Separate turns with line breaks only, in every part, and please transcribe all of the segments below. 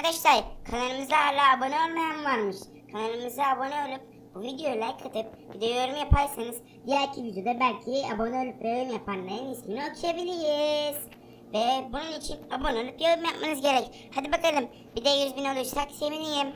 Arkadaşlar kanalımıza hala abone olmayan varmış. Kanalımıza abone olup bu videoya like atıp bir de yorum yaparsanız diğerki videoda belki abone olup yorum yapanların ismini okuyabiliriz. Ve bunun için abone olup yorum yapmanız gerek. Hadi bakalım bir de 100 bin olursak sevinirim.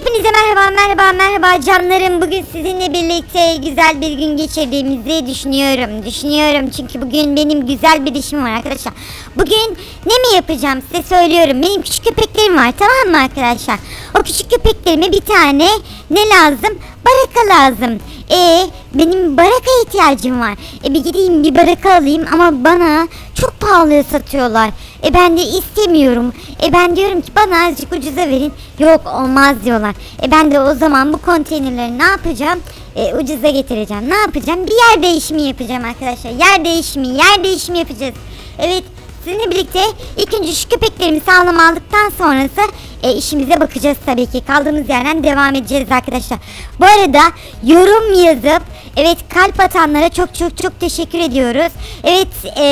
Hepinize merhaba merhaba merhaba canlarım. Bugün sizinle birlikte güzel bir gün geçirdiğimizi düşünüyorum. Düşünüyorum çünkü bugün benim güzel bir işim var arkadaşlar. Bugün ne mi yapacağım size söylüyorum. Benim küçük köpeklerim var tamam mı arkadaşlar? O küçük köpeklerime bir tane ne lazım? Baraka lazım. E benim baraka ihtiyacım var. E bir gideyim bir baraka alayım ama bana çok pahalıya satıyorlar. E ben de istemiyorum. E ben diyorum ki bana azıcık ucuza verin. Yok olmaz diyorlar. E ben de o zaman bu konteynerleri ne yapacağım? E, ucuza getireceğim. Ne yapacağım? Bir yer değişimi yapacağım arkadaşlar. Yer değişimi, yer değişimi yapacağız. Evet Sizinle birlikte ilk önce şu köpeklerimi sağlam aldıktan sonrası e, işimize bakacağız tabii ki. Kaldığımız yerden devam edeceğiz arkadaşlar. Bu arada yorum yazıp evet kalp atanlara çok çok çok teşekkür ediyoruz. Evet e,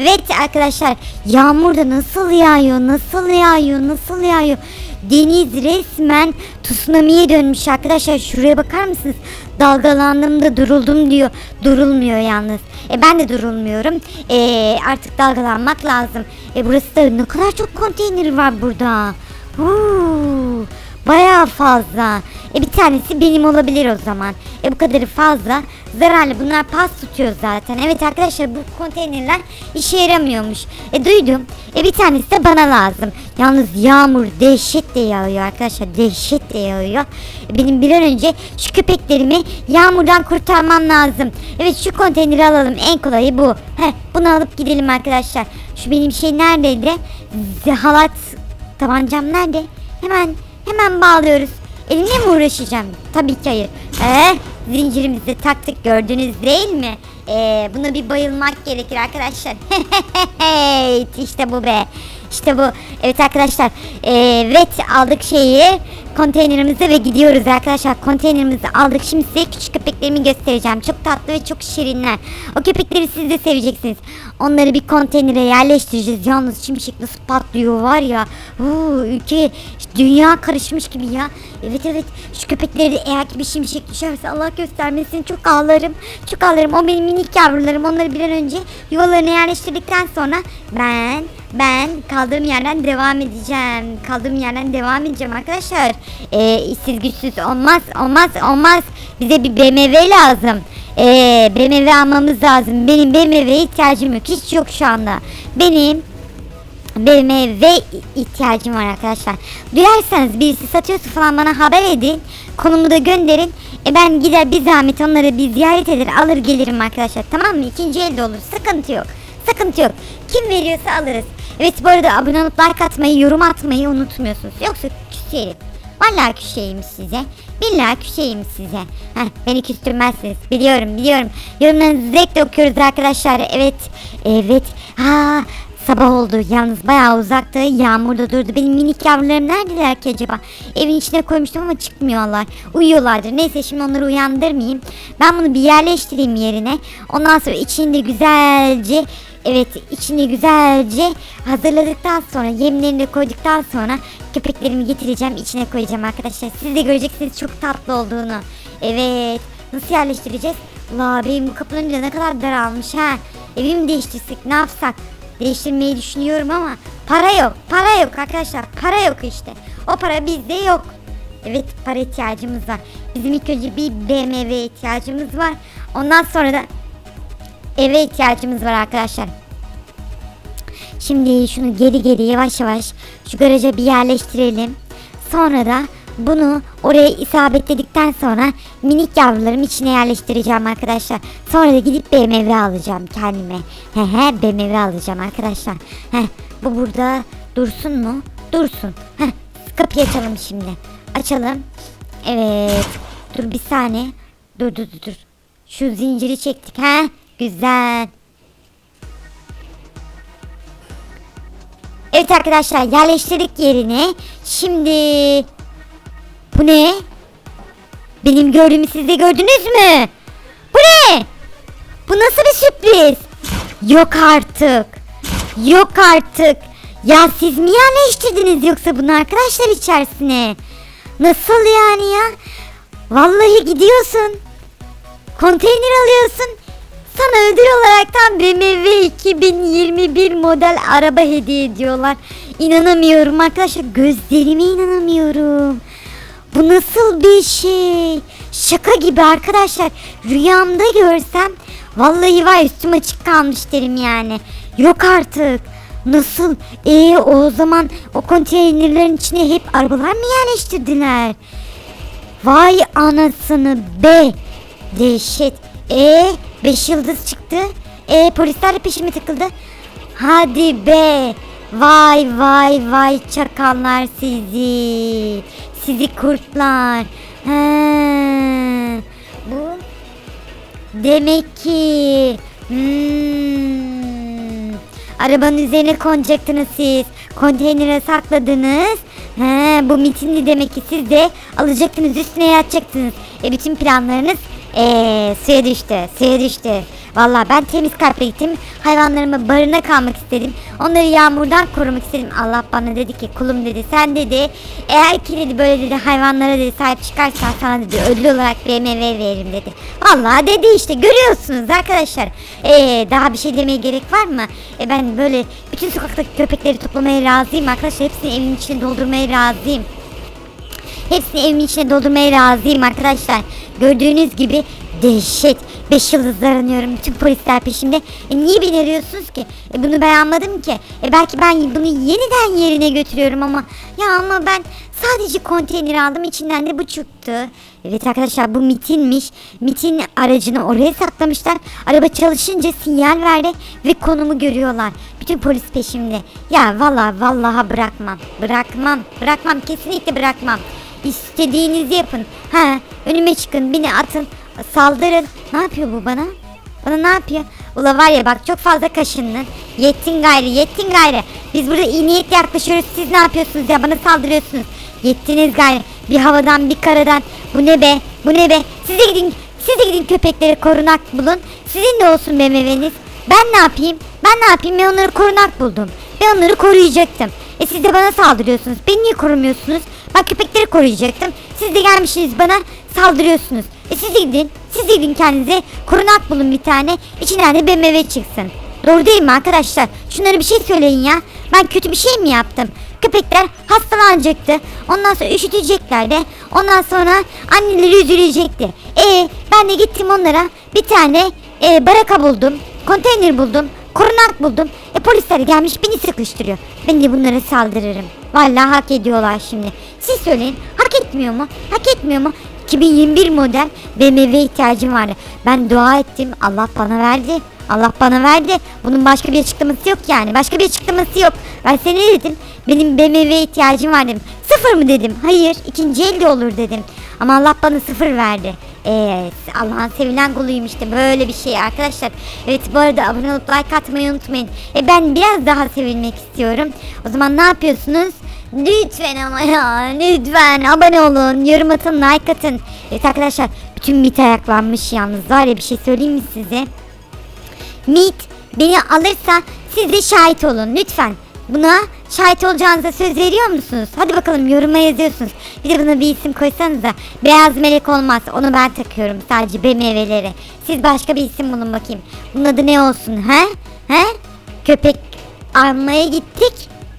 evet arkadaşlar yağmur da nasıl yağıyor nasıl yağıyor nasıl yağıyor. Deniz resmen tsunami'ye dönmüş arkadaşlar. Şuraya bakar mısınız? Dalgalandım da duruldum diyor. Durulmuyor yalnız. E ben de durulmuyorum. E artık dalgalanmak lazım. E burası da ne kadar çok konteyner var burada. Huu, bayağı fazla. E bir tanesi benim olabilir o zaman. E bu kadarı fazla. Zararlı bunlar pas tutuyor zaten. Evet arkadaşlar bu konteynerler işe yaramıyormuş. E duydum. E bir tanesi de bana lazım. Yalnız yağmur dehşetle yağıyor arkadaşlar. Dehşetle yağıyor. E benim bir an önce şu köpeklerimi yağmurdan kurtarmam lazım. Evet şu konteyneri alalım. En kolayı bu. Heh, bunu alıp gidelim arkadaşlar. Şu benim şey neredeydi? Halat tabancam nerede? Hemen hemen bağlıyoruz. Elimle mi uğraşacağım? Tabii ki hayır. Ee, zincirimizi taktık gördünüz değil mi? Ee, buna bir bayılmak gerekir arkadaşlar. işte bu be. İşte bu. Evet arkadaşlar. Ee, evet aldık şeyi. Konteynerimizi ve gidiyoruz arkadaşlar. Konteynerimizi aldık. Şimdi size küçük köpeklerimi göstereceğim. Çok tatlı ve çok şirinler. O köpekleri siz de seveceksiniz. Onları bir konteynere yerleştireceğiz. Yalnız şimşek nasıl patlıyor var ya. Huu, ülke dünya karışmış gibi ya. Evet evet şu köpekleri de eğer ki bir şimşek düşerse Allah göstermesin çok ağlarım. Çok ağlarım. O benim minik yavrularım. Onları bir an önce yuvalarına yerleştirdikten sonra ben ben kaldığım yerden devam edeceğim. Kaldığım yerden devam edeceğim arkadaşlar. Ee, işsiz güçsüz olmaz olmaz olmaz. Bize bir BMW lazım. Ee, BMW almamız lazım. Benim BMW'ye ihtiyacım yok. Hiç yok şu anda. Benim BMW ihtiyacım var arkadaşlar. Duyarsanız birisi satıyorsa falan bana haber edin. Konumu da gönderin. E ben gider bir zahmet onları bir ziyaret eder alır gelirim arkadaşlar. Tamam mı? İkinci elde olur. Sıkıntı yok. Sıkıntı yok. Kim veriyorsa alırız. Evet bu arada abone olup like atmayı, yorum atmayı unutmuyorsunuz. Yoksa küserim. Vallahi küseyim size. Billahi küseyim size. Heh, beni küstürmezsiniz. Biliyorum biliyorum. Yorumlarınızı zevkle okuyoruz arkadaşlar. Evet. Evet. Ha Sabah oldu yalnız bayağı uzaktı yağmur da durdu benim minik yavrularım neredeler ki acaba evin içine koymuştum ama çıkmıyorlar uyuyorlardır neyse şimdi onları uyandırmayayım ben bunu bir yerleştireyim yerine ondan sonra içini de güzelce evet içini güzelce hazırladıktan sonra yemlerini de koyduktan sonra köpeklerimi getireceğim içine koyacağım arkadaşlar siz de göreceksiniz çok tatlı olduğunu evet nasıl yerleştireceğiz La benim bu kapının ne kadar daralmış ha evimi değiştirsek ne yapsak Değiştirmeyi düşünüyorum ama para yok. Para yok arkadaşlar. Para yok işte. O para bizde yok. Evet para ihtiyacımız var. Bizim ilk önce bir BMW ihtiyacımız var. Ondan sonra da eve ihtiyacımız var arkadaşlar. Şimdi şunu geri geri yavaş yavaş şu garaja bir yerleştirelim. Sonra da bunu oraya isabetledikten sonra minik yavrularım içine yerleştireceğim arkadaşlar. Sonra da gidip BMW alacağım kendime. He he BMW alacağım arkadaşlar. He bu burada dursun mu? Dursun. He kapıyı açalım şimdi. Açalım. Evet. Dur bir saniye. Dur dur dur. Şu zinciri çektik ha. Güzel. Evet arkadaşlar yerleştirdik yerine. Şimdi bu ne? Benim gördüğümü siz de gördünüz mü? Bu ne? Bu nasıl bir sürpriz? Yok artık. Yok artık. Ya siz mi yerleştirdiniz yoksa bunu arkadaşlar içerisine? Nasıl yani ya? Vallahi gidiyorsun. Konteyner alıyorsun. Sana ödül olaraktan BMW 2021 model araba hediye ediyorlar. İnanamıyorum arkadaşlar. Gözlerime inanamıyorum. Bu nasıl bir şey? Şaka gibi arkadaşlar. Rüyamda görsem vallahi var üstüm açık kalmış derim yani. Yok artık. Nasıl? E o zaman o konteynerlerin içine hep arabalar mı yerleştirdiler? Vay anasını be. Dehşet. E 5 yıldız çıktı. E polisler de peşime takıldı. Hadi be. Vay vay vay çakallar sizi. Sizi kurtlar. He. Bu demek ki hmm, arabanın üzerine konacaktınız siz. Konteynere sakladınız. He, bu mitindi demek ki siz de alacaktınız üstüne yatacaktınız. E bütün planlarınız ee, suya düştü, suya düştü. Valla ben temiz kalple gittim. Hayvanlarıma barına kalmak istedim. Onları yağmurdan korumak istedim. Allah bana dedi ki kulum dedi sen dedi. Eğer ki dedi böyle dedi hayvanlara dedi sahip çıkarsan sana dedi ödül olarak BMW veririm dedi. Valla dedi işte görüyorsunuz arkadaşlar. Ee, daha bir şey demeye gerek var mı? E ben böyle bütün sokaktaki köpekleri toplamaya razıyım arkadaşlar. Hepsini evimin içine doldurmaya razıyım. Hepsini evimin içine doldurmaya razıyım arkadaşlar. Gördüğünüz gibi dehşet. 5 yıldızlar aranıyorum. Bütün polisler peşimde. E niye beni arıyorsunuz ki? E bunu ben anladım ki. E belki ben bunu yeniden yerine götürüyorum ama ya ama ben sadece konteyner aldım. içinden de bu çıktı. Evet arkadaşlar bu MIT'inmiş. MIT'in aracını oraya saklamışlar. Araba çalışınca sinyal verdi ve konumu görüyorlar. Bütün polis peşimde. Ya vallahi vallahi bırakmam. Bırakmam. Bırakmam. Kesinlikle bırakmam. İstediğinizi yapın. Ha, önüme çıkın, beni atın, saldırın. Ne yapıyor bu bana? Bana ne yapıyor? Ula var ya bak çok fazla kaşındın. Yettin gayrı, yettin gayrı. Biz burada iyi niyetle yaklaşıyoruz. Siz ne yapıyorsunuz ya? Bana saldırıyorsunuz. Yettiniz gayrı. Bir havadan bir karadan. Bu ne be? Bu ne be? Siz de gidin, siz de gidin köpekleri korunak bulun. Sizin de olsun BMW'niz. Ben ne yapayım? Ben ne yapayım? Ben onları korunak buldum. Ben onları koruyacaktım. E siz de bana saldırıyorsunuz. Beni niye korumuyorsunuz? Ben köpekleri koruyacaktım. Siz de gelmişsiniz bana saldırıyorsunuz. E siz gidin. Siz gidin kendinize. Korunak bulun bir tane. İçinden de BMW çıksın. Doğru değil mi arkadaşlar? Şunlara bir şey söyleyin ya. Ben kötü bir şey mi yaptım? Köpekler hastalanacaktı. Ondan sonra üşüteceklerdi. Ondan sonra anneleri üzülecekti. E ben de gittim onlara bir tane e, baraka buldum. Konteyner buldum. Korunak buldum. E polisler gelmiş beni sıkıştırıyor. Ben de bunlara saldırırım. Vallahi hak ediyorlar şimdi. Siz söyleyin hak etmiyor mu? Hak etmiyor mu? 2021 model BMW ihtiyacım vardı. Ben dua ettim. Allah bana verdi. Allah bana verdi. Bunun başka bir açıklaması yok yani. Başka bir açıklaması yok. Ben sana ne dedim? Benim BMW ihtiyacım var dedim. Sıfır mı dedim? Hayır. ikinci elde olur dedim. Ama Allah bana sıfır verdi. Evet Allah'ın sevilen kuluyum işte böyle bir şey arkadaşlar. Evet bu arada abone olup like atmayı unutmayın. E ben biraz daha sevilmek istiyorum. O zaman ne yapıyorsunuz? Lütfen ama ya lütfen abone olun yorum atın like atın. Evet arkadaşlar bütün mit ayaklanmış yalnız var ya bir şey söyleyeyim mi size? MIT beni alırsa siz de şahit olun lütfen. Buna şahit olacağınıza söz veriyor musunuz? Hadi bakalım yoruma yazıyorsunuz. Bir de buna bir isim koysanız da beyaz melek olmaz. Onu ben takıyorum sadece BMW'lere. Siz başka bir isim bulun bakayım. Bunun adı ne olsun he? He? Köpek almaya gittik.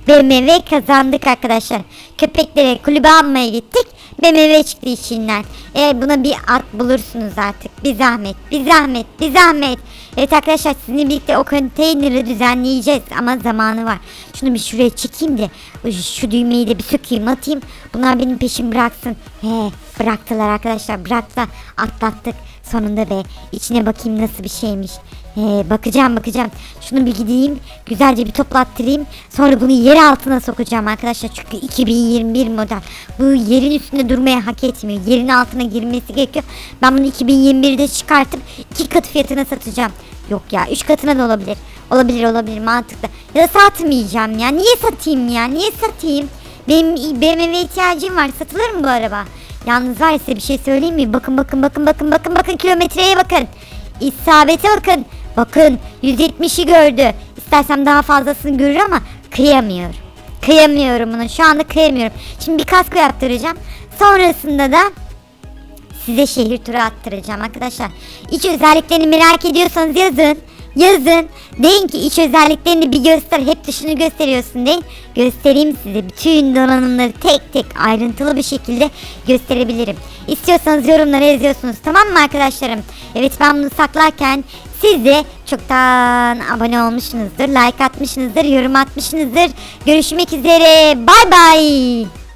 BMW kazandık arkadaşlar. Köpeklere kulübe almaya gittik. BMW çıktı içinden. E buna bir at bulursunuz artık. Bir zahmet, bir zahmet, bir zahmet. Evet arkadaşlar sizinle birlikte o konteyneri düzenleyeceğiz ama zamanı var. Şunu bir şuraya çekeyim de şu düğmeyi de bir sökeyim atayım. Bunlar benim peşim bıraksın. He bıraktılar arkadaşlar bıraktılar. Atlattık sonunda be. İçine bakayım nasıl bir şeymiş. He, bakacağım bakacağım. Şunu bir gideyim. Güzelce bir toplattırayım. Sonra bunu yer altına sokacağım arkadaşlar. Çünkü 2021 model. Bu yerin üstünde durmaya hak etmiyor. Yerin altına girmesi gerekiyor. Ben bunu 2021'de çıkartıp iki katı fiyatına satacağım. Yok ya 3 katına da olabilir. Olabilir olabilir mantıklı. Ya da satmayacağım ya. Niye satayım ya? Niye satayım? Benim BMW ihtiyacım var. Satılır mı bu araba? Yalnız var size bir şey söyleyeyim mi? Bakın bakın bakın bakın bakın bakın kilometreye bakın. İsabete bakın. Bakın 170'i gördü. İstersem daha fazlasını görür ama kıyamıyor. kıyamıyorum bunu. Şu anda kıyamıyorum. Şimdi bir kasko yaptıracağım. Sonrasında da size şehir turu attıracağım arkadaşlar. İç özelliklerini merak ediyorsanız yazın. Yazın. Deyin ki iç özelliklerini bir göster. Hep dışını gösteriyorsun deyin. Göstereyim size. Bütün donanımları tek tek ayrıntılı bir şekilde gösterebilirim. İstiyorsanız yorumlara yazıyorsunuz. Tamam mı arkadaşlarım? Evet ben bunu saklarken siz de çoktan abone olmuşsunuzdur. Like atmışsınızdır. Yorum atmışsınızdır. Görüşmek üzere. Bay bay.